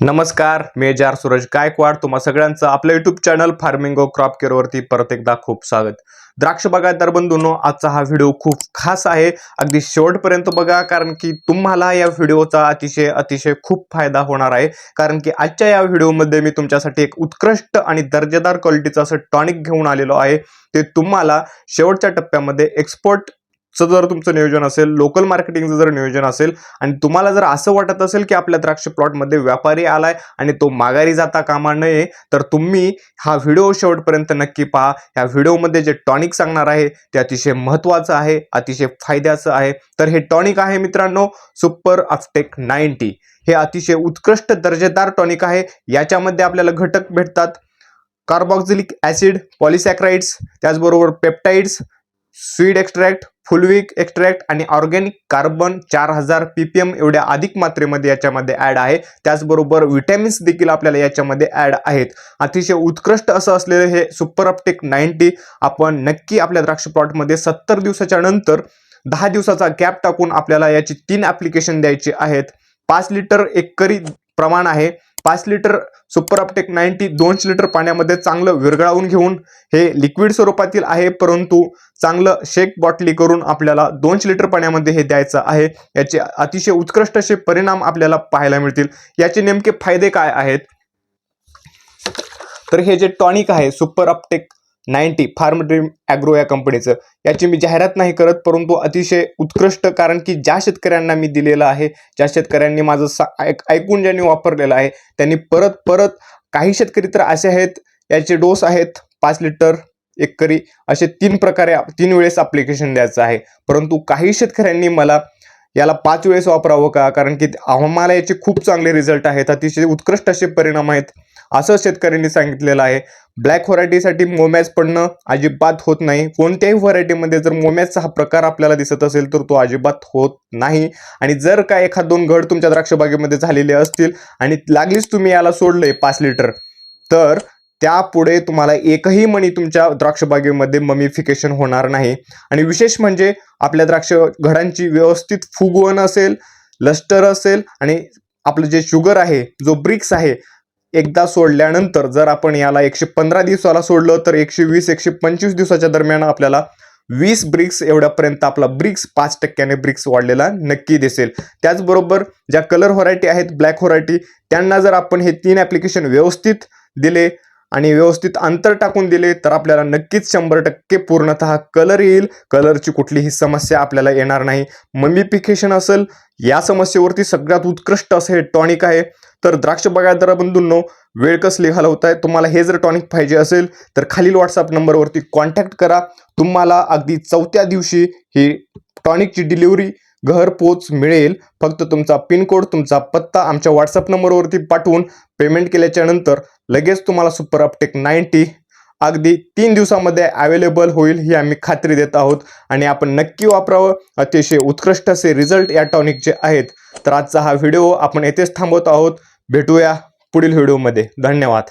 नमस्कार मी जार सूरज गायकवाड. तुम्हा सगळ्यांचं आपलं YouTube channel Farmingo crop care वरती परत एकदा खूप स्वागत. द्राक्ष बागायतदार बंधूंनो आजचा हा व्हिडिओ खूप खास आहे. अगदी शेवटपर्यंत बघा कारण की तुम्हाला या व्हिडिओचा अतिशय अतिशय खूप फायदा होणार आहे. कारण की आजच्या या व्हिडिओमध्ये मी तुमच्यासाठी एक उत्कृष्ट आणि दर्जेदार क्वालिटीचं असं टॉनिक घेऊन आलेलो आहे. ते तुम्हाला शेवटच्या टप्प्यामध्ये एक्सपोर्ट जर तुमचं नियोजन असेल लोकल मार्केटिंगचं जर नियोजन असेल आणि तुम्हाला जर असं वाटत असेल की आपल्या द्राक्ष प्लॉटमध्ये व्यापारी आलाय आणि तो माघारी जाता कामा नये तर तुम्ही हा व्हिडिओ शेवटपर्यंत नक्की पहा. या व्हिडिओमध्ये जे टॉनिक सांगणार आहे ते अतिशय महत्त्वाचं आहे अतिशय फायद्याचं आहे. तर हे टॉनिक आहे मित्रांनो सुपर अफटेक नाईन्टी. हे अतिशय उत्कृष्ट दर्जेदार टॉनिक आहे. याच्यामध्ये आपल्याला घटक भेटतात. कार्बॉक्झिलिक ॲसिड पॉलिसॅक्राईड्स त्याचबरोबर peptides seaweed extract fulvic extract आणि ऑर्गॅनिक कार्बन चार हजार पी पी एम एवढ्या अधिक मात्रेमध्ये याच्यामध्ये ॲड आहे. त्याचबरोबर विटॅमिन्स देखील आपल्याला याच्यामध्ये ॲड आहेत. अतिशय उत्कृष्ट असं असलेलं हे सुपर अपटेक नाईन्टी आपण नक्की आपल्या द्राक्ष प्लॉटमध्ये सत्तर दिवसाच्या नंतर दहा दिवसाचा गॅप टाकून आपल्याला याची तीन ॲप्लिकेशन द्यायची आहेत. पाच लिटर एकरी प्रमाण आहे. पाच लिटर सुपर अपटेक नाईन्टी दोनशे लिटर पाण्यामध्ये चांगलं विरघळावून घेऊन हे लिक्विड स्वरूपातील आहे परंतु चांगलं शेक बॉटली करून आपल्याला दोनशे लिटर पाण्यामध्ये हे द्यायचं आहे. याचे अतिशय उत्कृष्ट असे परिणाम आपल्याला पाहायला मिळतील. याचे नेमके फायदे काय आहेत? तर हे जे टॉनिक आहे super uptake ninety farm dream agro या कंपनीचं. याची मी जाहिरात नाही करत परंतु अतिशय उत्कृष्ट कारण की ज्या शेतकऱ्यांना मी दिलेलं आहे ज्या शेतकऱ्यांनी माझं सा ऐक ऐकून ज्यांनी वापरलेलं आहे त्यांनी परत परत काही शेतकरी तर असे आहेत याचे डोस आहेत पाच लिटर एकरी असे तीन प्रकारे तीन वेळेस अप्लिकेशन द्यायचं आहे. परंतु काही शेतकऱ्यांनी मला याला पाच वेळेस वापरावं का? कारण की आम्हाला याचे खूप चांगले रिझल्ट आहेत. अतिशय उत्कृष्ट असे परिणाम आहेत असं शेतकऱ्यांनी सांगितलेलं आहे. ब्लॅक व्हरायटीसाठी मोमॅच पडणं अजिबात होत नाही. कोणत्याही व्हरायटीमध्ये जर मोमॅचचा हा प्रकार आपल्याला दिसत असेल तर तो अजिबात होत नाही. आणि जर का एखाद दोन घड तुमच्या द्राक्षबागेमध्ये झालेले असतील आणि लागलीच तुम्ही याला सोडलंय पाच लिटर तर त्यापुढे तुम्हाला एकही मणी तुमच्या द्राक्षबागेमध्ये ममिफिकेशन होणार नाही. आणि विशेष म्हणजे आपल्या द्राक्ष घडांची व्यवस्थित फुगवण असेल लस्टर असेल आणि आपलं जे शुगर आहे जो ब्रिक्स आहे एकदा सोडल्यानंतर जर आपण याला एकशे पंधरा दिवसाला सोडलं तर एकशे वीस एकशे पंचवीस दिवसाच्या दरम्यान आपल्याला वीस ब्रिक्स एवढ्यापर्यंत आपला ब्रिक्स पाच टक्क्याने ब्रिक्स वाढलेला नक्की दिसेल. त्याचबरोबर ज्या कलर व्हरायटी आहेत ब्लॅक व्हरायटी त्यांना जर आपण हे तीन ॲप्लिकेशन व्यवस्थित दिले आणि व्यवस्थित अंतर टाकून दिले तर आपल्याला नक्कीच शंभर टक्के पूर्णतः कलर येईल. कलरची कुठलीही समस्या आपल्याला येणार नाही. ममिफिकेशन असेल या समस्येवरती सगळ्यात उत्कृष्ट असं हे टॉनिक आहे. तर द्राक्ष बागायतदार बंधूंनो वेळ कसली आहे तुम्हाला हे जर टॉनिक पाहिजे असेल तर खालील व्हॉट्सअप नंबरवरती कॉन्टॅक्ट करा. तुम्हाला अगदी चौथ्या दिवशी ही टॉनिकची डिलिव्हरी घरपोच मिळेल. फक्त तुमचा पिनकोड तुमचा पत्ता आमच्या व्हॉट्सअप नंबरवरती पाठवून पेमेंट केल्याच्यानंतर लगेच तुम्हाला सुपर अपटेक नाईन्टी अगदी तीन दिवसामध्ये अवेलेबल होईल ही आम्ही खात्री देत आहोत. आणि आपण नक्की वापरावं. अतिशय उत्कृष्ट असे रिझल्ट या टॉनिकचे आहेत. तर आजचा हा व्हिडिओ आपण येथेच थांबवत आहोत. भेटूया पुढील व्हिडिओमध्ये धन्यवाद.